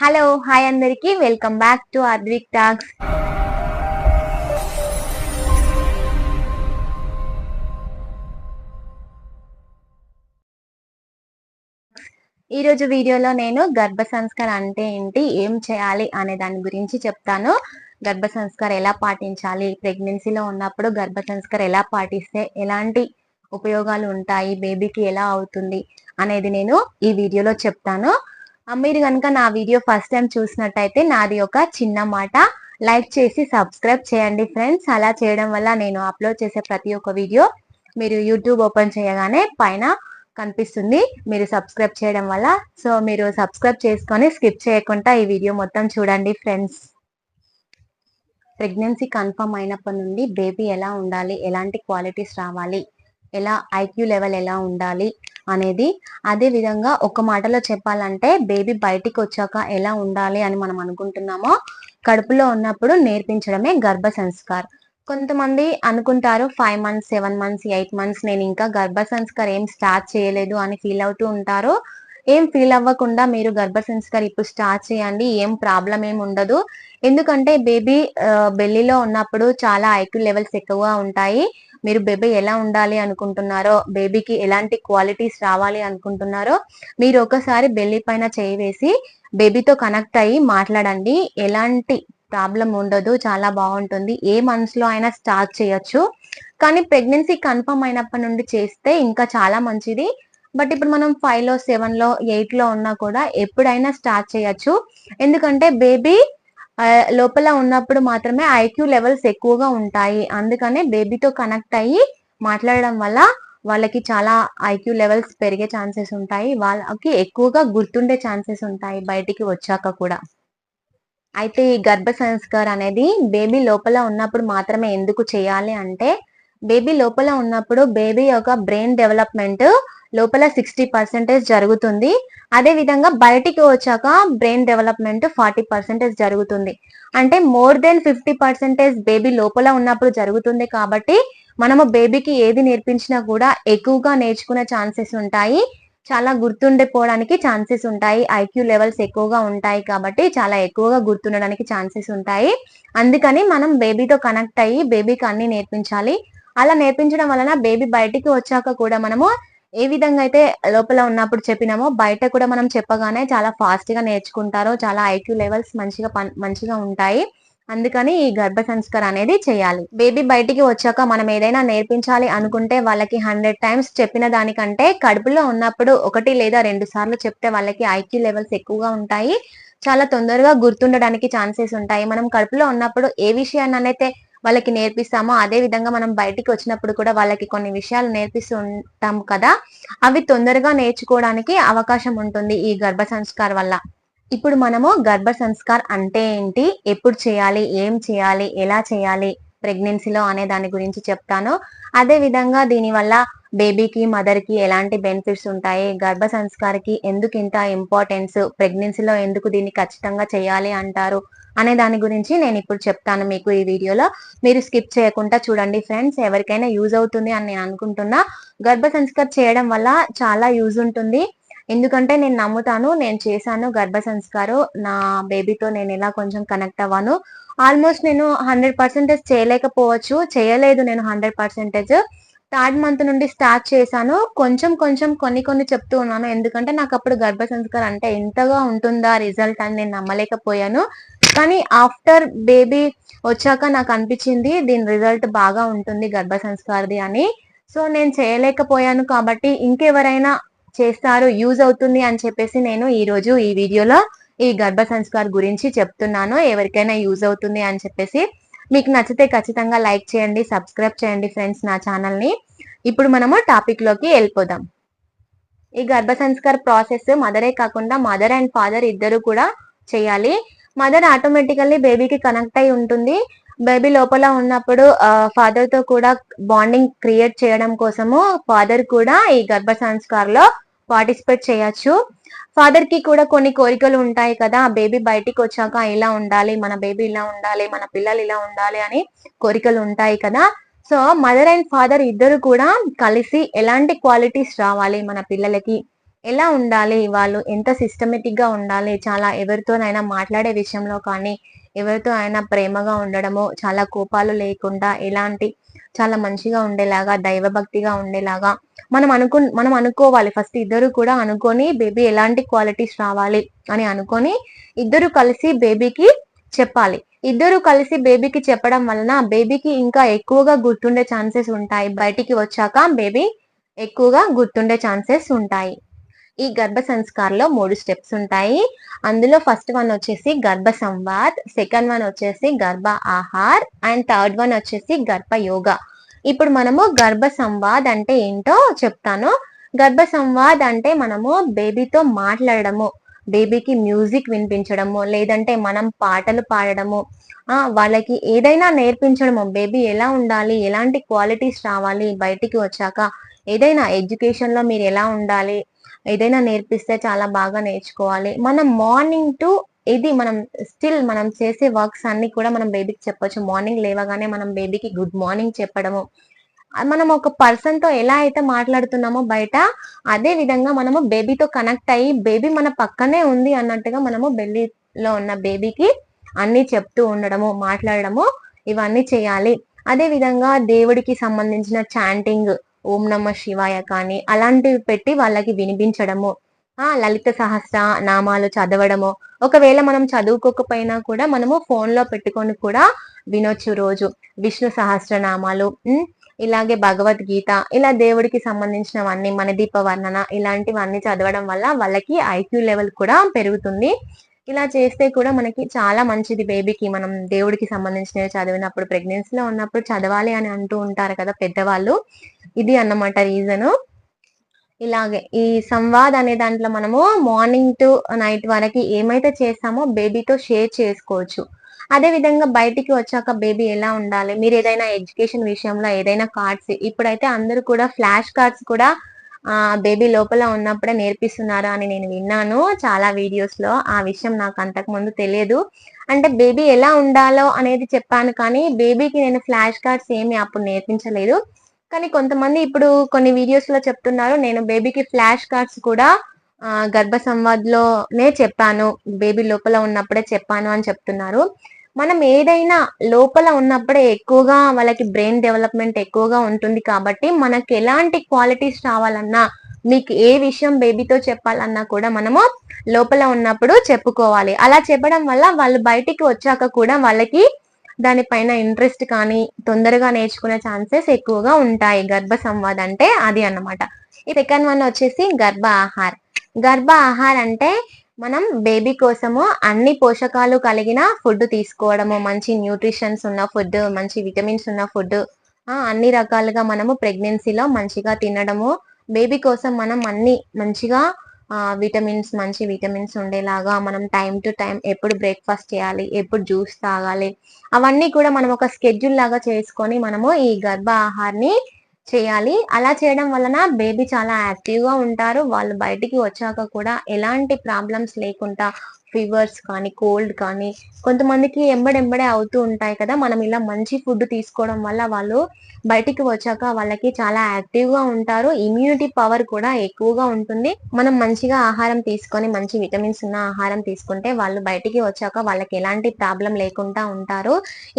Hello hi అందరికి. Welcome back to Advik talks ఈరోజు వీడియోలో నేను గర్భ సంస్కారం అంటే ఏంటి ఏం చేయాలి అనే దాని గురించి చెప్తాను. గర్భ సంస్కారం ఎలా పాటించాలి ప్రెగ్నెన్సీలో ఉన్నప్పుడు గర్భ సంస్కారం ఎలా పాటిస్తే ఎలాంటి ఉపయోగాలు ఉంటాయి బేబీకి ఎలా అవుతుంది అనేది నేను ఈ వీడియోలో చెప్తాను. మీరు కనుక నా వీడియో ఫస్ట్ టైం చూసినట్టయితే నాది ఒక చిన్న మాట. లైక్ చేసి సబ్స్క్రైబ్ చేయండి ఫ్రెండ్స్. అలా చేయడం వల్ల నేను అప్లోడ్ చేసే ప్రతి ఒక్క వీడియో మీరు యూట్యూబ్ ఓపెన్ చేయగానే పైన కనిపిస్తుంది. మీరు సబ్స్క్రైబ్ చేయడం వల్ల. సో మీరు సబ్స్క్రైబ్ చేసుకొని స్కిప్ చేయకుండా ఈ వీడియో మొత్తం చూడండి ఫ్రెండ్స్. ప్రెగ్నెన్సీ కన్ఫర్మ్ అయినప్పటి నుండి బేబీ ఎలా ఉండాలి? ఎలాంటి క్వాలిటీస్ రావాలి? ఎలా ఐక్యూ లెవెల్ ఎలా ఉండాలి? అనేది అదే విధంగా ఒక మాటలో చెప్పాలంటే బేబీ బయటికి వచ్చాక ఎలా ఉండాలి అని మనం అనుకుంటున్నామో కడుపులో ఉన్నప్పుడు నేర్పించడమే గర్భ సంస్కార్. కొంతమంది అనుకుంటారు five months seven months eight months నేను ఇంకా గర్భ సంస్కార్ ఏం స్టార్ట్ చేయలేదు అని ఫీల్ అవుతూ ఉంటారు. ఏం ఫీల్ అవ్వకుండా మీరు గర్భ సంస్కార్ ఇప్పుడు స్టార్ట్ చేయండి ఏం ప్రాబ్లం ఏం ఉండదు. ఎందుకంటే బేబీ బెల్లిలో ఉన్నప్పుడు చాలా ఐక్యూ లెవెల్స్ ఎక్కువగా ఉంటాయి. మీరు బేబీ ఎలా ఉండాలి అనుకుంటున్నారో బేబీకి ఎలాంటి క్వాలిటీస్ రావాలి అనుకుంటున్నారో మీరు ఒకసారి బెల్లి పైన చేయి వేసి బేబీతో కనెక్ట్ అయ్యి మాట్లాడండి. ఎలాంటి ప్రాబ్లం ఉండదు చాలా బాగుంటుంది. ఏ మనసులో అయినా స్టార్ట్ చేయొచ్చు. కానీ ప్రెగ్నెన్సీ కన్ఫర్మ్ అయినప్పటి నుండి చేస్తే ఇంకా చాలా మంచిది. బట్ ఇప్పుడు మనం ఫైవ్లో సెవెన్లో ఎయిట్లో ఉన్నా కూడా ఎప్పుడైనా స్టార్ట్ చేయొచ్చు. ఎందుకంటే బేబీ లోపల ఉన్నప్పుడు మాత్రమే ఐక్యూ లెవెల్స్ ఎక్కువగా ఉంటాయి. అందుకనే బేబీతో కనెక్ట్ అయ్యి మాట్లాడడం వల్ల వాళ్ళకి చాలా ఐక్యూ లెవెల్స్ పెరిగే ఛాన్సెస్ ఉంటాయి. వాళ్ళకి ఎక్కువగా గుర్తుండే ఛాన్సెస్ ఉంటాయి బయటికి వచ్చాక కూడా. అయితే ఈ గర్భ సంస్కార్ అనేది బేబీ లోపల ఉన్నప్పుడు మాత్రమే ఎందుకు చేయాలి అంటే బేబీ లోపల ఉన్నప్పుడు బేబీ యొక్క బ్రెయిన్ డెవలప్మెంట్ లోపల సిక్స్టీ పర్సెంటేజ్ జరుగుతుంది. అదే విధంగా బయటికి వచ్చాక బ్రెయిన్ డెవలప్మెంట్ ఫార్టీ పర్సెంటేజ్ జరుగుతుంది. అంటే more than fifty percentage baby లోపల ఉన్నప్పుడు జరుగుతుంది కాబట్టి మనము బేబీకి ఏది నేర్పించినా కూడా ఎక్కువగా నేర్చుకునే ఛాన్సెస్ ఉంటాయి. చాలా గుర్తుండిపోవడానికి ఛాన్సెస్ ఉంటాయి. ఐక్యూ లెవెల్స్ ఎక్కువగా ఉంటాయి కాబట్టి చాలా ఎక్కువగా గుర్తుండడానికి ఛాన్సెస్ ఉంటాయి. అందుకని మనం బేబీతో కనెక్ట్ అయ్యి బేబీకి అన్ని నేర్పించాలి. అలా నేర్పించడం వలన బేబీ బయటికి వచ్చాక కూడా మనము ఏ విధంగా అయితే లోపల ఉన్నప్పుడు చెప్పినామో బయట కూడా మనం చెప్పగానే చాలా ఫాస్ట్గా నేర్చుకుంటారో చాలా ఐక్యూ లెవెల్స్ మంచిగా మంచిగా ఉంటాయి. అందుకని ఈ గర్భ సంస్కారం అనేది చేయాలి. బేబీ బయటికి వచ్చాక మనం ఏదైనా నేర్పించాలి అనుకుంటే వాళ్ళకి హండ్రెడ్ టైమ్స్ చెప్పిన దానికంటే కడుపులో ఉన్నప్పుడు ఒకటి లేదా రెండు సార్లు చెప్తే వాళ్ళకి ఐక్యూ లెవెల్స్ ఎక్కువగా ఉంటాయి. చాలా తొందరగా గుర్తుండడానికి ఛాన్సెస్ ఉంటాయి. మనం కడుపులో ఉన్నప్పుడు ఏ విషయాన్ని అయితే వాళ్ళకి నేర్పిస్తామో అదే విధంగా మనం బయటికి వచ్చినప్పుడు కూడా వాళ్ళకి కొన్ని విషయాలు నేర్పిస్తూ ఉంటాం కదా అవి తొందరగా నేర్చుకోవడానికి అవకాశం ఉంటుంది ఈ గర్భ సంస్కార్ వల్ల. ఇప్పుడు మనము గర్భ సంస్కార్ అంటే ఏంటి? ఎప్పుడు చేయాలి? ఏం చేయాలి? ఎలా చేయాలి? ప్రెగ్నెన్సీలో అనే దాని గురించి చెప్తాను. అదే విధంగా దీని వల్ల బేబీకి మదర్కి ఎలాంటి బెనిఫిట్స్ ఉంటాయి? గర్భ సంస్కారకి ఎందుకు ఇంత ఇంపార్టెన్స్ ప్రెగ్నెన్సీలో ఎందుకు దీన్ని ఖచ్చితంగా చేయాలి అంటారు? అనే దాని గురించి నేను ఇప్పుడు చెప్తాను మీకు ఈ వీడియోలో. మీరు స్కిప్ చేయకుండా చూడండి ఫ్రెండ్స్ ఎవరికైనా యూజ్ అవుతుంది అని నేను అనుకుంటున్నా. గర్భ సంస్కార్ చేయడం వల్ల చాలా యూజ్ ఉంటుంది. ఎందుకంటే నేను నమ్ముతాను నేను చేశాను గర్భ సంస్కారం. నా బేబీతో నేను ఇలా కొంచెం కనెక్ట్ అవ్వాను. ఆల్మోస్ట్ నేను హండ్రెడ్ పర్సెంటేజ్ చేయలేకపోవచ్చు. చేయలేదు నేను హండ్రెడ్ పర్సెంటేజ్ థర్డ్ మంత్ నుండి స్టార్ట్ చేశాను. కొంచెం కొంచెం కొన్ని కొన్ని చెప్తూ ఉన్నాను. ఎందుకంటే నాకు అప్పుడు గర్భ సంస్కారం అంటే ఎంతగా ఉంటుందా రిజల్ట్ అని నేను నమ్మలేకపోయాను. కానీ ఆఫ్టర్ బేబీ వచ్చాక నాకు అనిపించింది దీని రిజల్ట్ బాగా ఉంటుంది గర్భ సంస్కారది అని. సో నేను చేయలేకపోయాను కాబట్టి ఇంకెవరైనా చేస్తారు యూజ్ అవుతుంది అని చెప్పేసి నేను ఈ రోజు ఈ వీడియోలో ఈ గర్భ సంస్కార్ గురించి చెప్తున్నాను. ఎవరికైనా యూజ్ అవుతుంది అని చెప్పేసి మీకు నచ్చితే ఖచ్చితంగా లైక్ చేయండి సబ్స్క్రైబ్ చేయండి ఫ్రెండ్స్ నా ఛానల్ని ఇప్పుడు మనము టాపిక్లోకి వెళ్ళిపోదాం. ఈ గర్భ సంస్కార్ ప్రాసెస్ మదరే కాకుండా మదర్ అండ్ ఫాదర్ ఇద్దరు కూడా చేయాలి. మదర్ ఆటోమేటికల్లీ బేబీకి కనెక్ట్ అయి ఉంటుంది. బేబీ లోపల ఉన్నప్పుడు ఫాదర్తో కూడా బాండింగ్ క్రియేట్ చేయడం కోసము ఫాదర్ కూడా ఈ గర్భ సంస్కార్లో పార్టిసిపేట్ చేయొచ్చు. ఫాదర్కి కూడా కొన్ని కోరికలు ఉంటాయి కదా బేబీ బయటికి వచ్చాక ఇలా ఉండాలి మన బేబీ ఇలా ఉండాలి మన పిల్లలు ఇలా ఉండాలి అని కోరికలు ఉంటాయి కదా. సో మదర్ అండ్ ఫాదర్ ఇద్దరు కూడా కలిసి ఎలాంటి క్వాలిటీస్ రావాలి మన పిల్లలకి? ఎలా ఉండాలి? వాళ్ళు ఎంత సిస్టమేటిక్గా ఉండాలి? చాలా ఎవరితోనైనా మాట్లాడే విషయంలో కానీ ఎవరితో అయినా ప్రేమగా ఉండడము చాలా కోపాలు లేకుండా ఎలాంటి చాలా మంచిగా ఉండేలాగా దైవభక్తిగా ఉండేలాగా మనం అనుకు మనం అనుకోవాలి. ఫస్ట్ ఇద్దరు కూడా అనుకొని బేబీ ఎలాంటి క్వాలిటీస్ రావాలి అని అనుకొని ఇద్దరు కలిసి బేబీకి చెప్పాలి. ఇద్దరు కలిసి బేబీకి చెప్పడం వలన బేబీకి ఇంకా ఎక్కువగా గుర్తుండే ఛాన్సెస్ ఉంటాయి. బయటికి వచ్చాక బేబీ ఎక్కువగా గుర్తుండే ఛాన్సెస్ ఉంటాయి. ఈ గర్భ సంస్కారంలో మూడు స్టెప్స్ ఉంటాయి. అందులో ఫస్ట్ వన్ వచ్చేసి గర్భ సంవాద్ సెకండ్ వన్ వచ్చేసి గర్భ ఆహార్ అండ్ థర్డ్ వన్ వచ్చేసి గర్భ యోగా. ఇప్పుడు మనము గర్భ సంవాద్ అంటే ఏంటో చెప్తాను. గర్భ సంవాద్ అంటే మనము బేబీతో మాట్లాడడము బేబీకి మ్యూజిక్ వినిపించడము లేదంటే మనం పాటలు పాడడము. ఆ వాళ్ళకి ఏదైనా నేర్పించడము. బేబీ ఎలా ఉండాలి ఎలాంటి క్వాలిటీస్ రావాలి బయటికి వచ్చాక. ఏదైనా ఎడ్యుకేషన్లో మీరు ఎలా ఉండాలి ఏదైనా నేర్పిస్తే చాలా బాగా నేర్చుకోవాలి. మనం మార్నింగ్ టు ఇది మనం స్టిల్ మనం చేసే వర్క్స్ అన్ని కూడా మనం బేబీకి చెప్పొచ్చు. మార్నింగ్ లేవగానే మనం బేబీకి గుడ్ మార్నింగ్ చెప్పడము. మనం ఒక పర్సన్తో ఎలా అయితే మాట్లాడుతున్నామో బయట అదే విధంగా మనము బేబీతో కనెక్ట్ అయ్యి బేబీ మన పక్కనే ఉంది అన్నట్టుగా మనము బెల్లీలో ఉన్న బేబీకి అన్ని చెప్తూ ఉండడము మాట్లాడడము ఇవన్నీ చేయాలి. అదే విధంగా దేవుడికి సంబంధించిన చాంటింగ్ ఓం నమ శివాయ కానీ అలాంటివి పెట్టి వాళ్ళకి వినిపించడము ఆ లలిత సహస్ర నామాలు చదవడము. ఒకవేళ మనం చదువుకోకపోయినా కూడా మనము ఫోన్లో పెట్టుకొని కూడా వినొచ్చు రోజు. విష్ణు సహస్రనామాలు ఇలాగే భగవద్గీత ఇలా దేవుడికి సంబంధించినవన్నీ మన దీప వర్ణన ఇలాంటివన్నీ చదవడం వల్ల వాళ్ళకి ఐక్యూ లెవెల్ కూడా పెరుగుతుంది. ఇలా చేస్తే కూడా మనకి చాలా మంచిది బేబీకి మనం దేవుడికి సంబంధించినవి చదివినప్పుడు ప్రెగ్నెన్సీలో ఉన్నప్పుడు చదవాలి అని అంటూ ఉంటారు కదా పెద్దవాళ్ళు. ఇది అన్నమాట రీజను ఇలాగే ఈ సంవాద్ అనే దాంట్లో మనము మార్నింగ్ టు నైట్ వరకు ఏమైతే చేస్తామో బేబీతో షేర్ చేసుకోవచ్చు. అదే విధంగా బయటికి వచ్చాక బేబీ ఎలా ఉండాలి? మీరు ఏదైనా ఎడ్యుకేషన్ విషయంలో ఏదైనా కార్డ్స్ ఇప్పుడైతే అందరూ కూడా ఫ్లాష్ కార్డ్స్ కూడా ఆ బేబీ లోపల ఉన్నప్పుడే నేర్పిస్తున్నారు అని నేను విన్నాను చాలా వీడియోస్లో. ఆ విషయం నాకు అంతకు ముందు తెలియదు. అంటే బేబీ ఎలా ఉండాలో అనేది చెప్పాను కానీ బేబీకి నేను ఫ్లాష్ కార్డ్స్ ఏమి అప్పుడు నేర్పించలేదు. కానీ కొంతమంది ఇప్పుడు కొన్ని వీడియోస్లో చెప్తున్నారు నేను బేబీకి ఫ్లాష్ కార్డ్స్ కూడా గర్భ సంవాద్లోనే చెప్పాను బేబీ లోపల ఉన్నప్పుడే చెప్పాను అని చెప్తున్నారు. మనం ఏదైనా లోపల ఉన్నప్పుడే ఎక్కువగా వాళ్ళకి బ్రెయిన్ డెవలప్మెంట్ ఎక్కువగా ఉంటుంది కాబట్టి మనకి ఎలాంటి క్వాలిటీస్ రావాలన్నా మీకు ఏ విషయం బేబీతో చెప్పాలన్నా కూడా మనము లోపల ఉన్నప్పుడు చెప్పుకోవాలి. అలా చెప్పడం వల్ల వాళ్ళు బయటికి వచ్చాక కూడా వాళ్ళకి దానిపైన ఇంట్రెస్ట్ కానీ తొందరగా నేర్చుకునే ఛాన్సెస్ ఎక్కువగా ఉంటాయి. గర్భ సంవాద్ అంటే అది అన్నమాట. ఈ సెకండ్ వన్ వచ్చేసి గర్భ ఆహార్. గర్భ ఆహార్ అంటే మనం బేబీ కోసము అన్ని పోషకాలు కలిగిన ఫుడ్ తీసుకోవడము మంచి న్యూట్రిషన్స్ ఉన్న ఫుడ్ మంచి విటమిన్స్ ఉన్న ఫుడ్ అన్ని రకాలుగా మనము ప్రెగ్నెన్సీలో మంచిగా తినడము. బేబీ కోసం మనం అన్ని మంచిగా విటమిన్స్ మంచి విటమిన్స్ ఉండేలాగా మనం టైం టు టైం ఎప్పుడు బ్రేక్ఫాస్ట్ చేయాలి ఎప్పుడు జ్యూస్ తాగాలి అవన్నీ కూడా మనం ఒక స్కెడ్యూల్ లాగా చేసుకొని మనము ఈ గర్భ ఆహార్ని చేయాలి. అలా చేయడం వలన బేబీ చాలా యాక్టివ్గా ఉంటారు. వాళ్ళు బయటికి వచ్చాక కూడా ఎలాంటి ప్రాబ్లమ్స్ లేకుండా ఫీవర్స్ కానీ కోల్డ్ కానీ కొంతమందికి ఎంబడెంబడే అవుతూ ఉంటాయి కదా. మనం ఇలా మంచి ఫుడ్ తీసుకోవడం వల్ల వాళ్ళు బయటికి వచ్చాక వాళ్ళకి చాలా యాక్టివ్గా ఉంటారు. ఇమ్యూనిటీ పవర్ కూడా ఎక్కువగా ఉంటుంది. మనం మంచిగా ఆహారం తీసుకొని మంచి విటమిన్స్ ఉన్న ఆహారం తీసుకుంటే వాళ్ళు బయటికి వచ్చాక వాళ్ళకి ఎలాంటి ప్రాబ్లం లేకుండా ఉంటారు.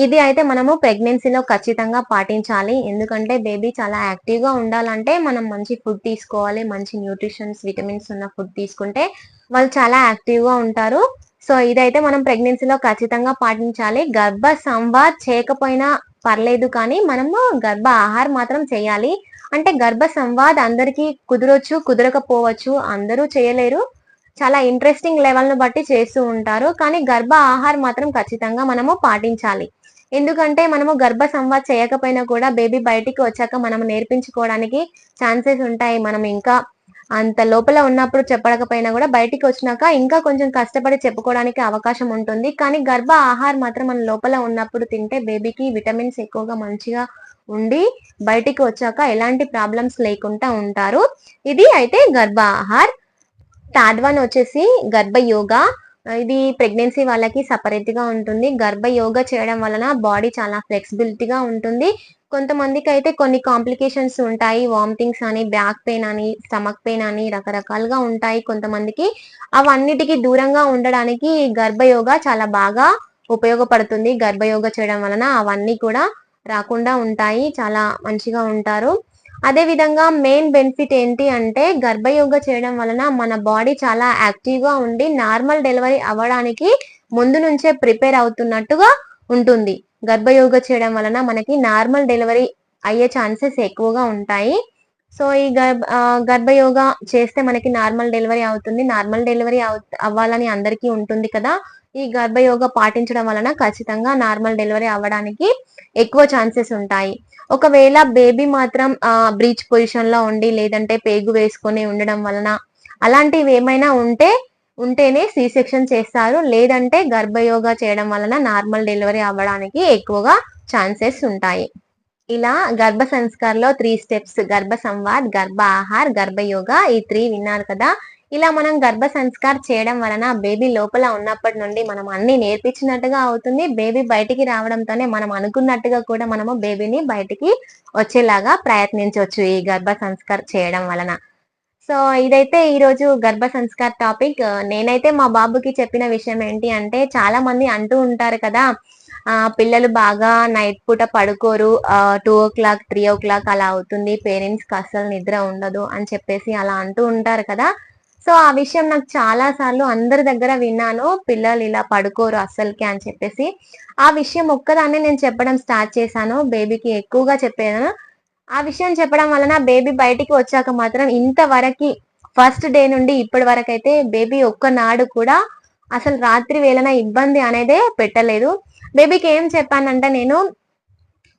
ఇది అయితే మనము ప్రెగ్నెన్సీలో ఖచ్చితంగా పాటించాలి. ఎందుకంటే బేబీ చాలా యాక్టివ్గా ఉండాలంటే మనం మంచి ఫుడ్ తీసుకోవాలి. మంచి న్యూట్రిషన్స్ విటమిన్స్ ఉన్న ఫుడ్ తీసుకుంటే వాళ్ళు చాలా యాక్టివ్గా ఉంటారు. సో ఇదైతే మనం ప్రెగ్నెన్సీలో ఖచ్చితంగా పాటించాలి. గర్భ సంవాద్ చేయకపోయినా పర్లేదు కానీ మనము గర్భ ఆహారం మాత్రం చేయాలి. అంటే గర్భ సంవాద్ అందరికీ కుదరొచ్చు కుదరకపోవచ్చు అందరూ చేయలేరు. చాలా ఇంట్రెస్టింగ్ లెవెల్ను బట్టి చేస్తూ ఉంటారు. కానీ గర్భ ఆహారం మాత్రం ఖచ్చితంగా మనము పాటించాలి. ఎందుకంటే మనము గర్భ సంవాద్ చేయకపోయినా కూడా బేబీ బయటికి వచ్చాక మనం నేర్పించుకోవడానికి ఛాన్సెస్ ఉంటాయి. మనం ఇంకా అంత లోపల ఉన్నప్పుడు చెప్పడకపోయినా కూడా బయటికి వచ్చినాక ఇంకా కొంచెం కష్టపడి చెప్పుకోవడానికి అవకాశం ఉంటుంది. కానీ గర్భ ఆహారం మాత్రం మన లోపల ఉన్నప్పుడు తింటే బేబీకి విటమిన్స్ ఎక్కువగా మంచిగా ఉండి బయటికి వచ్చాక ఎలాంటి ప్రాబ్లమ్స్ లేకుండా ఉంటారు. ఇది అయితే గర్భ ఆహార్. థర్డ్ వన్ వచ్చేసి గర్భ యోగా ఇది ప్రెగ్నెన్సీ వాళ్ళకి సపరేట్గా ఉంటుంది. గర్భ యోగా చేయడం వలన బాడీ చాలా ఫ్లెక్సిబిలిటీగా ఉంటుంది. కొంతమందికి అయితే కొన్ని కాంప్లికేషన్స్ ఉంటాయి. వామిటింగ్స్ అని బ్యాక్ పెయిన్ అని స్టమక్ పెయిన్ అని రకరకాలుగా ఉంటాయి కొంతమందికి. అవన్నిటికీ దూరంగా ఉండడానికి గర్భయోగ చాలా బాగా ఉపయోగపడుతుంది. గర్భయోగ చేయడం వలన అవన్నీ కూడా రాకుండా ఉంటాయి. చాలా మంచిగా ఉంటారు. అదేవిధంగా మెయిన్ బెనిఫిట్ ఏంటి అంటే గర్భయోగ చేయడం వలన మన బాడీ చాలా యాక్టివ్గా ఉండి నార్మల్ డెలివరీ అవ్వడానికి ముందు నుంచే ప్రిపేర్ అవుతున్నట్టుగా ఉంటుంది. గర్భయోగ చేయడం వలన మనకి నార్మల్ డెలివరీ అయ్యే ఛాన్సెస్ ఎక్కువగా ఉంటాయి. సో ఈ గర్భ గర్భయోగ చేస్తే మనకి నార్మల్ డెలివరీ అవుతుంది. నార్మల్ డెలివరీ అవ్వాలని అందరికీ ఉంటుంది కదా. ఈ గర్భయోగ పాటించడం వలన ఖచ్చితంగా నార్మల్ డెలివరీ అవ్వడానికి ఎక్కువ ఛాన్సెస్ ఉంటాయి. ఒకవేళ బేబీ మాత్రం బ్రీచ్ పొజిషన్లో ఉండి లేదంటే పేగు వేసుకొని ఉండడం వలన అలాంటివి ఏమైనా ఉంటే ఉంటేనే సి సెక్షన్ చేస్తారు. లేదంటే గర్భయోగ చేయడం వలన నార్మల్ డెలివరీ అవ్వడానికి ఎక్కువగా ఛాన్సెస్ ఉంటాయి. ఇలా గర్భ సంస్కారంలో త్రీ స్టెప్స్ గర్భ సంవాద్ గర్భ ఆహార్ గర్భయోగ ఈ త్రీ విన్నారు కదా. ఇలా మనం గర్భ సంస్కార్ చేయడం వలన బేబీ లోపల ఉన్నప్పటి నుండి మనం అన్ని నేర్పించినట్టుగా అవుతుంది. బేబీ బయటికి రావడంతోనే మనం అనుకున్నట్టుగా కూడా మనము బేబీని బయటికి వచ్చేలాగా ప్రయత్నించవచ్చు ఈ గర్భ సంస్కార్ చేయడం వలన. సో ఇదైతే ఈరోజు గర్భ సంస్కార్ టాపిక్. నేనైతే మా బాబుకి చెప్పిన విషయం ఏంటి అంటే చాలా మంది అంటూ ఉంటారు కదా ఆ పిల్లలు బాగా నైట్ పూట పడుకోరు two o'clock three o'clock అలా అవుతుంది పేరెంట్స్కి అస్సలు నిద్ర ఉండదు అని చెప్పేసి అలా అంటూ ఉంటారు కదా. సో ఆ విషయం నాకు చాలా సార్లు అందరి దగ్గర విన్నాను. పిల్లలు ఇలా పడుకోరు అస్సలకి అని చెప్పేసి. ఆ విషయం ఒక్కదాన్ని నేను చెప్పడం స్టార్ట్ చేశాను. బేబీకి ఎక్కువగా చెప్పాను. ఆ విషయం చెప్పడం వలన బేబీ బయటికి వచ్చాక మాత్రం ఇంతవరకు ఫస్ట్ డే నుండి ఇప్పటి వరకు అయితే బేబీ ఒక్కనాడు కూడా అసలు రాత్రి వేళన ఇబ్బంది అనేదే పెట్టలేదు. బేబీకి ఏం చెప్పానంటే నేను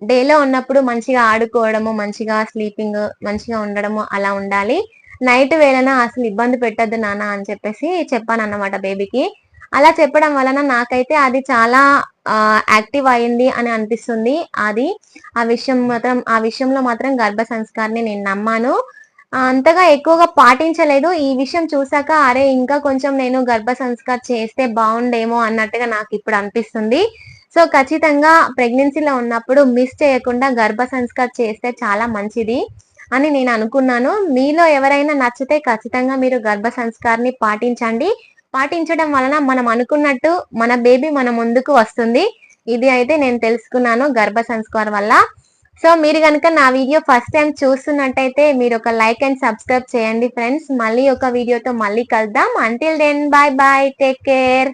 డేలో ఉన్నప్పుడు మంచిగా ఆడుకోవడము మంచిగా స్లీపింగ్ మంచిగా ఉండడము అలా ఉండాలి. నైట్ వేళన అసలు ఇబ్బంది పెట్టద్దు నాన్న అని చెప్పేసి చెప్పాను అన్నమాట బేబీకి. అలా చెప్పడం వలన నాకైతే అది చాలా యాక్టివ్ అయింది అని అనిపిస్తుంది. అది ఆ విషయం మాత్రం ఆ విషయంలో మాత్రం గర్భ సంస్కారాన్ని నేను నమ్మాను. అంతగా ఎక్కువగా పాటించలేదు. ఈ విషయం చూసాక అరే ఇంకా కొంచెం నేను గర్భ సంస్కార్ చేస్తే బాగుండేమో అన్నట్టుగా నాకు ఇప్పుడు అనిపిస్తుంది. సో ఖచ్చితంగా ప్రెగ్నెన్సీలో ఉన్నప్పుడు మిస్ చేయకుండా గర్భ సంస్కార్ చేస్తే చాలా మంచిది. అని నేను అనుకున్నాను. మీలో ఎవరైనా నచ్చితే ఖచ్చితంగా మీరు గర్భ సంస్కారాన్ని పాటించండి. పాటించడం వలన మనం అనుకున్నట్టు మన బేబీ మన ముందుకు వస్తుంది. ఇది అయితే నేను తెలుసుకున్నాను గర్భ సంస్కారం వల్ల. సో మీరు కనుక నా వీడియో ఫస్ట్ టైం చూస్తున్నట్టయితే మీరు ఒక లైక్ అండ్ సబ్స్క్రైబ్ చేయండి ఫ్రెండ్స్. మళ్ళీ ఒక వీడియోతో మళ్ళీ కలుద్దాం. Until then bye bye take care